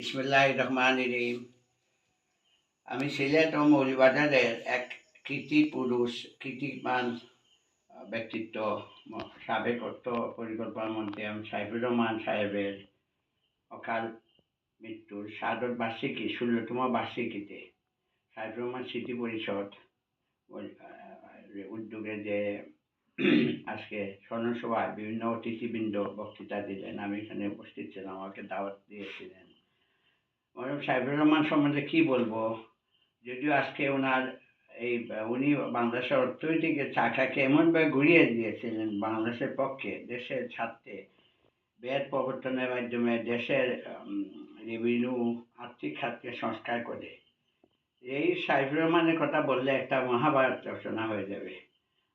বিসমুল্লাহ রহমান রহিম। আমি সিলেট ও মৌলবাজারের এক কৃতি পুরুষ, কৃতিমান ব্যক্তিত্ব, সাবেক অর্থ পরিকল্পনা মন্ত্রী আমি সাহেবুর রহমান সাহেবের অকাল মৃত্যুর সাদর বার্ষিকী, ষোলোতম বার্ষিকীতে সাহেবুর রহমান স্মৃতি পরিষদ উদ্যোগে যে আজকে স্মরণসভায় বিভিন্ন অতিথিবৃন্দ বক্তৃতা দিলেন, আমি এখানে উপস্থিত ছিলাম, আমাকে দাওয়াত দিয়েছিলেন। মরম সাহেবুর রহমান সম্বন্ধে কি বলব? যদিও আজকে ওনার এই, উনি বাংলাদেশের অর্থনীতিকে চাকাকে এমনভাবে ঘুরিয়ে দিয়েছিলেন বাংলাদেশের পক্ষে, দেশের স্বার্থে। ব্যয় প্রবর্তনের মাধ্যমে দেশের রেভিনিউ আর্থিক খাতকে সংস্কার করে। এই সাইফুর রহমানের কথা বললে একটা মহাভারত রচনা হয়ে যাবে।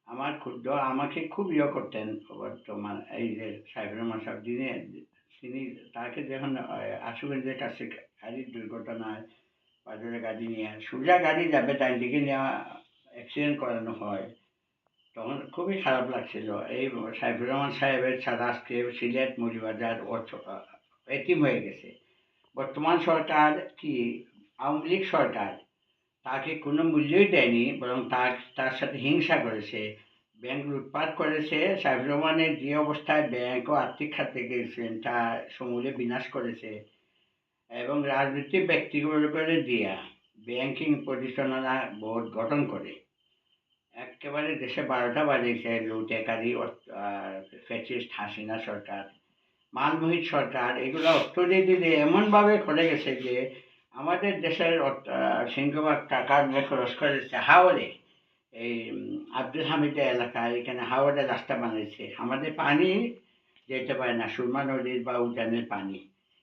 আমার ক্ষুদ্র, আমাকে খুব ইয়ে করতেন বর্তমান এই যে সাইফুর রহমান সব দিনে তিনি তাকে যখন আশুগঞ্জের কাছে গাড়ির দুর্ঘটনায় বাজারে গাড়ি নিয়ে সোজা গাড়ি যাবে তাই দিকে নেওয়া অ্যাক্সিডেন্ট করানো হয়। তখন খুবই খারাপ লাগছিল। এই সাইফুর রহমান সাহেবের ছাড়া আজকে সিলেট অর্থ এটিম হয়ে গেছে। বর্তমান সরকার কি? আওয়ামী লীগ সরকার। তাকে কোনো মূল্যই দেয়নি, বরং তার তার সাথে হিংসা করেছে। ব্যাংক লুটপাট করেছে। সাইফুর রহমানের যে অবস্থায় ব্যাংক ও আর্থিক খাতে গেছেন তা সমূলে বিনাশ করেছে। এবং রাজনৈতিক ব্যক্তিগুলোকে দিয়া ব্যাংকিং পরিচালনা বোর্ড গঠন করে। একেবারে দেশে বারোটা বাজিয়েছে লুটেকারি ফ্যাসিস্ট হাসিনা সরকার মালমোহিত সরকার, এগুলো অর্থনীতিতে এমনভাবে করে গেছে যে আমাদের দেশের সিংহভাগ টাকা খরচ করেছে হাওড়ে এই আব্দুল হামিদের এলাকায় এখানে হাওড়ে রাস্তা বানিয়েছে। আমাদের পানি যেতে পারে না, সুরমা নদীর বা উদ্যানের পানি।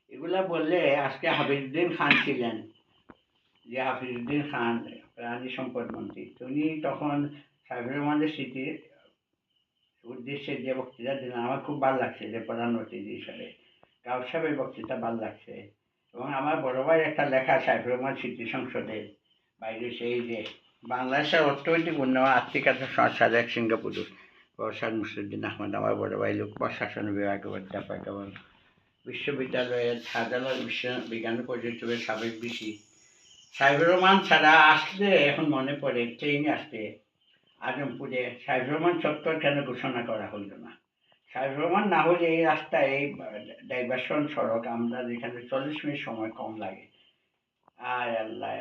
এগুলা বললে আজকে হাফিজুদ্দিন খান ছিলেন। যে হাফিজুদ্দিন খান প্রাণী সম্পদ মন্ত্রী। উনি তখন সাইফুর রহমানের স্মৃতির উদ্দেশ্যে যে বক্তৃতা দিলেন, আমার খুব ভালো লাগছে যে প্রধান অতিথি হিসাবে। গাউ সাহেবের বক্তৃতা ভালো লাগছে। এবং আমার বড় ভাই একটা লেখা সাইফুর রহমান স্মৃতি সংসদের বাইরে সেই যে বাংলাদেশের অর্থনৈতিক উন্নয়ন আর্থিকতা সংস্কার এক সিঙ্গাপুর প্রসাদ মুসুদ্দিন আহমদ, আমার বড় ভাই, লোক প্রশাসন বিভাগের অধ্যাপক এবং বিশ্ববিদ্যালয়ের বিশ্ব বিজ্ঞান ও প্রযুক্তির সাবেক বিসি। সাইফুর রহমান ছাড়া আসলে এখন মনে পড়ে, ট্রেনে আসতে আজমপুরে সাইফুর রহমান চত্বর কেন ঘোষণা করা হইল না? সাইফুর রহমান না হলে এই রাস্তায় এই ডাইভার্সন সড়ক আমরা যেখানে চল্লিশ মিনিট সময় কম লাগে। আর আল্লাহ,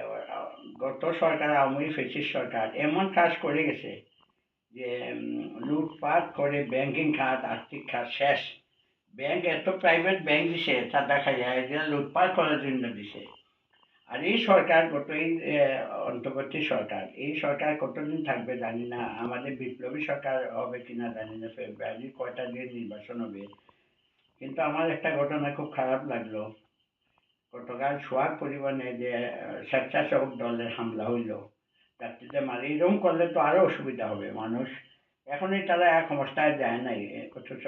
গত সরকার, আওয়ামী ফেসিস সরকার এমন কাজ করে গেছে যে লুটপাট করে ব্যাংকিং খাত, আর্থিক খাত শেষ। ব্যাংক, এত প্রাইভেট ব্যাংক দিছে তা দেখা যায় যে লুটপাট করার জন্য দিছে। আর এই সরকার গত এই অন্তর্বর্তী সরকার, এই সরকার কতদিন থাকবে জানি না, আমাদের বিপ্লবী সরকার হবে কিনা জানি না, ফেব্রুয়ারি কয়টা দিয়ে নির্বাচন হবে। কিন্তু আমার একটা ঘটনা খুব খারাপ লাগল। গতকাল সোহাগ পরিবহনে যে স্বেচ্ছাসেবক দলের হামলা হইল যাত্রীদের মারে, এরকম করলে তো আরও অসুবিধা হবে মানুষ। এখনই তারা এক অবস্থায় যায় নাই, অথচ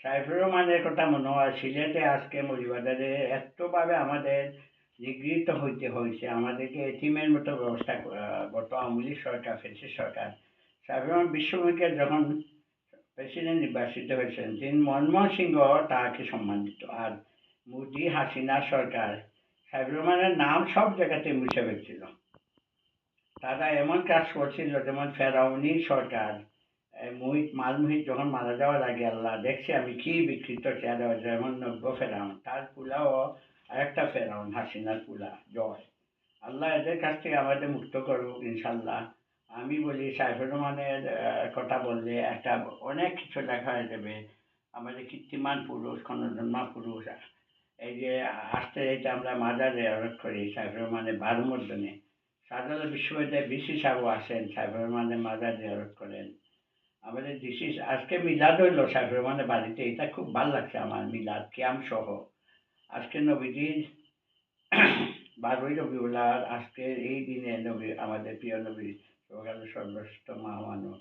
সাইফুর রহমানের কথা মনে হয়, সিলেটে আজকে মরিবাজারে এতভাবে আমাদের নিগৃহীত হইতে হয়েছে আমাদেরকে এটিমের মতো ব্যবস্থা গত আওয়ামী সরকার ফেসি সরকার। সাইফুর রহমান বিশ্বব্যাংকের যখন প্রেসিডেন্ট নির্বাচিত হয়েছেন, তিনি মনমোহন সিংহ তাকে সম্মানিত। আর মোদি হাসিনা সরকার সাইফুর রহমানের নাম সব জায়গাতে মুছে ফেলছিল। তারা এমন কাজ করছিল, যেমন ফেরাউনি সরকার মুহিত মালমুহিত যখন মারা যাওয়ার আগে আল্লাহ, দেখছি আমি কি বিকৃত চেহারা যেমন নব্য ফেরাউন। তার পুলাও আরেকটা ফেরাউন, হাসিনার পুলা, জয়। আল্লাহ এদের কাছ থেকে আমাদের মুক্ত করুক ইনশাল্লাহ আমি বলি, সাইফুর রহমানের কথা বললে একটা অনেক কিছু লেখা হয়ে যাবে। আমাদের কীর্তিমান পুরুষ খনজন্মা পুরুষ, এই যে আসতে যেতে আমরা মাজারে আরোপ করি, সাইফুর রহমানের বারুমর্দনে সাধারণ বিশ্ববিদ্যালয়ে বিসি সাহেব আসেন, সাইফুর রহমানের মাজার জিয়ারত করেন। আমাদের ডিসি আজকে মিলাদ হইল রহমানের বাড়িতে। এটা খুব ভালো লাগছে আমার মিলাদ, ক্যাম সহ। আজকে নবীজির বারোই রবিউলার, আজকে এই দিনে নবী, আমাদের প্রিয় নবী সকালে সর্বশ্রেষ্ঠ মহামানব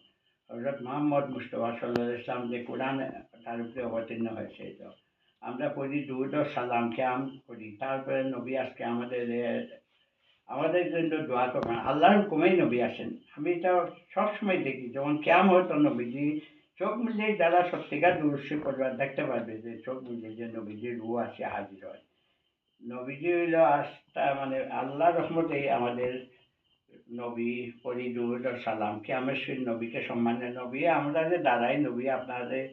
হজরত মোহাম্মদ মুস্তফা সাল্লাহ ইসলাম যে কোরআন তার উপরে অবতীর্ণ হয়েছে তো আমরা পড়ি দুধ ও সালাম ক্যাম করি। তারপরে নবী আজকে আমাদের আমাদের জন্য দোয়া করবেন। আল্লাহর হুকুমেই নবী আসেন। আমি এটা সবসময় দেখি, যখন ক্যাম হতো নবীজি চোখ মিলিয়ে যারা সত্যিকার দুরস্য পরিবার দেখতে পারবে যে চোখ মিলিয়ে যে নবীজির রু আসে, হাজির হয়। নবীজি হইল আস্থা মানে আল্লাহ রহমতেই আমাদের নবী পরিদুর সালাম কি আমার নবীকে সম্মানের নবী। আমরা যে দাঁড়াই, নবী আপনাদের,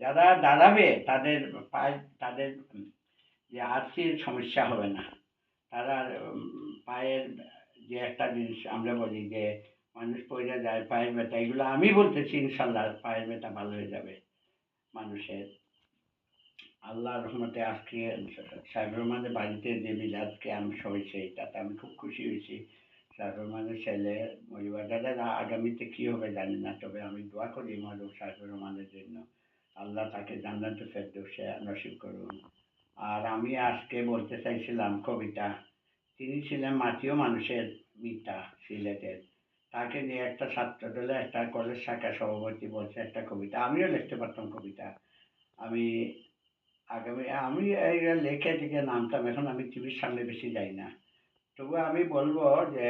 যারা দাঁড়াবে, তাদের পায়ে, তাদের যে আর্থিক সমস্যা হবে না। তারা পায়ের যে একটা জিনিস আমরা বলি যে মানুষ পড়ে যায়, পায়ের ব্যথা, এগুলো আমি বলতেছি ইনশাল্লাহ পায়ের ব্যথা ভালো হয়ে যাবে মানুষের। আল্লাহ রহমতে আজকে সাহেব রহমানের বাড়িতে যে মিলাদকে আমি হয়েছে তাতে আমি খুব খুশি হয়েছি। সাহেব রহমানের ছেলে মরিবা দাদা আগামীতে কী হবে জানি না, তবে আমি দোয়া করি মরুক সাহেব রহমানের জন্য। আল্লাহ তাকে জান্নাত ফেরদৌসে নসিব করুন। আর আমি আজকে বলতে চাইছিলাম কবিতা। তিনি ছিলেন মাটিও মানুষের মিতা সিলেটের। তাকে নিয়ে একটা ছাত্র দলে একটা কলেজ শাখা সভাপতি বলছে একটা কবিতা। আমিও লিখতে পারতাম কবিতা। আমি আগামী, আমি এই লেখে থেকে নামতাম, এখন আমি টিভির সামনে বেশি যাই না। তবু আমি বলব যে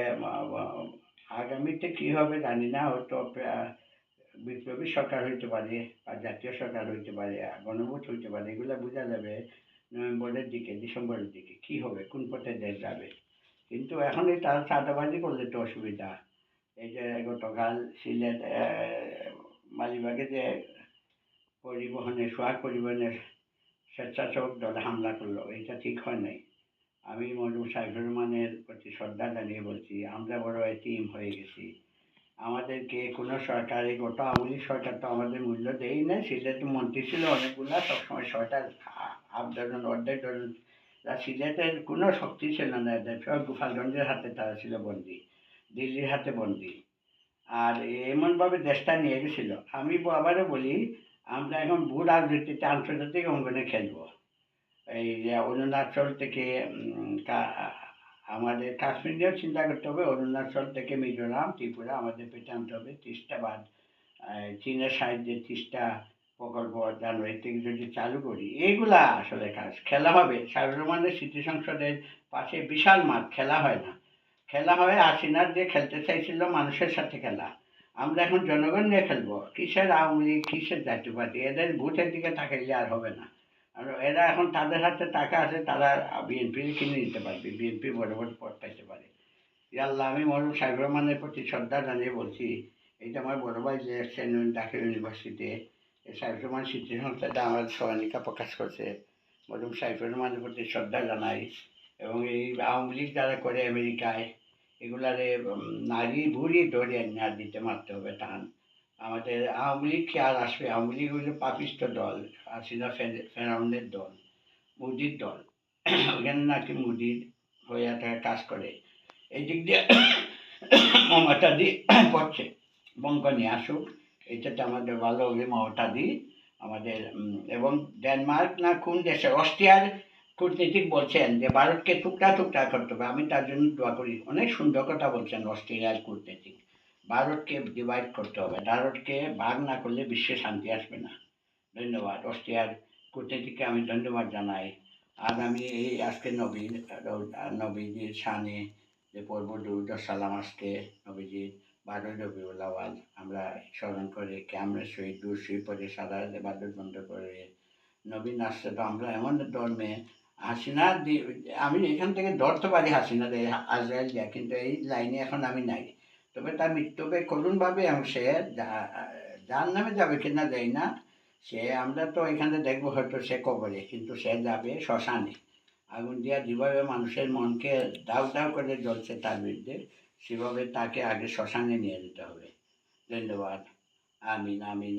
আগামীতে কী হবে জানি না, হয়তো বিপ্লবী সরকার হইতে পারে বা জাতীয় সরকার হইতে পারে, গণভোট হইতে পারে, এগুলো বোঝা যাবে। নভেম্বরের দিকে, ডিসেম্বরের দিকে, কি হবে, কোন পথে দেশ যাবে? কিন্তু এখন এই তার চাঁদাবাজি করলে তো অসুবিধা। এই যে গতকাল সিলেট মালিবাগে যে পরিবহনে, সোহাগ পরিবহনের স্বেচ্ছাসেবক দলে হামলা করল, এটা ঠিক হয় নাই। আমি মরুম সাইফুর রহমানের প্রতি শ্রদ্ধা জানিয়ে বলছি, আমরা বড় টিম হয়ে গেছি। আমাদেরকে কোনো সরকার, গোটা আমলি সরকার তো আমাদের মূল্য দেই না। সিলেট মন্ত্রী ছিল অনেকগুলা, সবসময় সরকার হাফ ডজন অর্ধেক ডজন সিলেটের কোনো শক্তি ছিল না। এদের গোপালগঞ্জের হাতে তারা ছিল বন্দি, দিল্লির হাতে বন্দি। আর এমনভাবে দেশটা নিয়ে গেছিল। আমি আবারও বলি, আমরা এখন ভূ রাজনীতিতে, আন্তর্জাতিক অঙ্গনে খেলব। এই যে অরুণাচল থেকে আমাদের কাশ্মীর নিয়েও চিন্তা করতে হবে অরুণাচল থেকে মিজোরাম ত্রিপুরা আমাদের পেতে আনতে হবে আহ, চীনের সাহায্যে তিরিশটা প্রকল্প জানুয়ারি থেকে যদি চালু করি এইগুলা আসলে কাজ খেলা হবে। সাহেবুর রহমানের স্মৃতি সংসদের পাশে বিশাল মাঠ খেলা হয় না। খেলা হয় আসিনার যে খেলতে চাইছিল মানুষের সাথে খেলা। আমরা এখন জনগণ নিয়ে খেলব কিসের আওয়ামী লীগ কিসের জাতীয় পার্টি এদের ভোটের দিকে তাকাইলে আর হবে না। আর এরা এখন তাদের হাতে টাকা আছে, তারা বিএনপির কিনে নিতে পারবে বিএনপি বড় বড় পদ পাইতে পারে। আল্লাহ আমি মরুম সাহেব রহমানের প্রতি শ্রদ্ধা জানিয়ে বলছি, এইটা আমার বড় ভাই যে এসছেন ঢাকা ইউনিভার্সিটিতে সাহেব রহমান স্মৃতি সংস্থাটা আমার সহানিকা প্রকাশ করছে। মরুম সাহেব রহমানের প্রতি শ্রদ্ধা জানাই এবং এই আওয়ামী লীগ যারা করে আমেরিকায়, এগুলারে নারী ভুড়ি ধরে না দিতে মারতে হবে টান। আমাদের আওয়ামী লীগ কি আর আসবে? আওয়ামী লীগ হইল পাপিষ্ট দল আসিনা ফেরাউনের দল, মুদির দল। ওখানে নাকি মুদির হয়ে তারা কাজ করে। এই দিক দিয়ে মমতা দি পড়ছে বঙ্গ নিয়ে আসুক, এটাতে আমাদের ভালো হবে মমতা দি। আমাদের এবং ডেনমার্ক না কোন দেশে, অস্ট্রিয়ার কূটনীতিক বলছেন যে ভারতকে টুকরা টুকরা করতে হবে। আমি তার জন্য দোয়া করি। অনেক সুন্দর কথা বলছেন অস্ট্রেলিয়ার কূটনীতিক। ভারতকে ডিভাইড করতে হবে। ভারতকে ভাগ না করলে বিশ্বে শান্তি আসবে না। ধন্যবাদ। অস্ট্রিয়ার কূটনীতিককে আমি ধন্যবাদ জানাই। আর আমি এই আজকে নবীর নবীজির সানে যে পর্ব সালাম আজকে নবীজির বারোই রবিউল আওয়াল, আমরা স্মরণ করে ক্যামরা শহীদ দূর শুয়ে পড়ে সাদা বাদর বন্ধ করে নবীন আসছে। তো আমরা এমন ধর্মে হাসিনা আমি এখান থেকে ধরতে পারি হাসিনা আজরাইল দিয়া, কিন্তু এই লাইনে এখন আমি নাই। তবে তার মৃত্যুকে করুণভাবে সে যার নামে যাবে কিনা যাই না। সে, আমরা তো এখানে দেখব হয়তো সে কবরে, কিন্তু সে যাবে শ্মশানে। আগুন দিয়া যেভাবে মানুষের মনকে দাউ দাউ করে জ্বলছে তার বিরুদ্ধে, সেভাবে তাকে আগে শ্মশানে নিয়ে যেতে হবে। ধন্যবাদ। আমিন আমিন।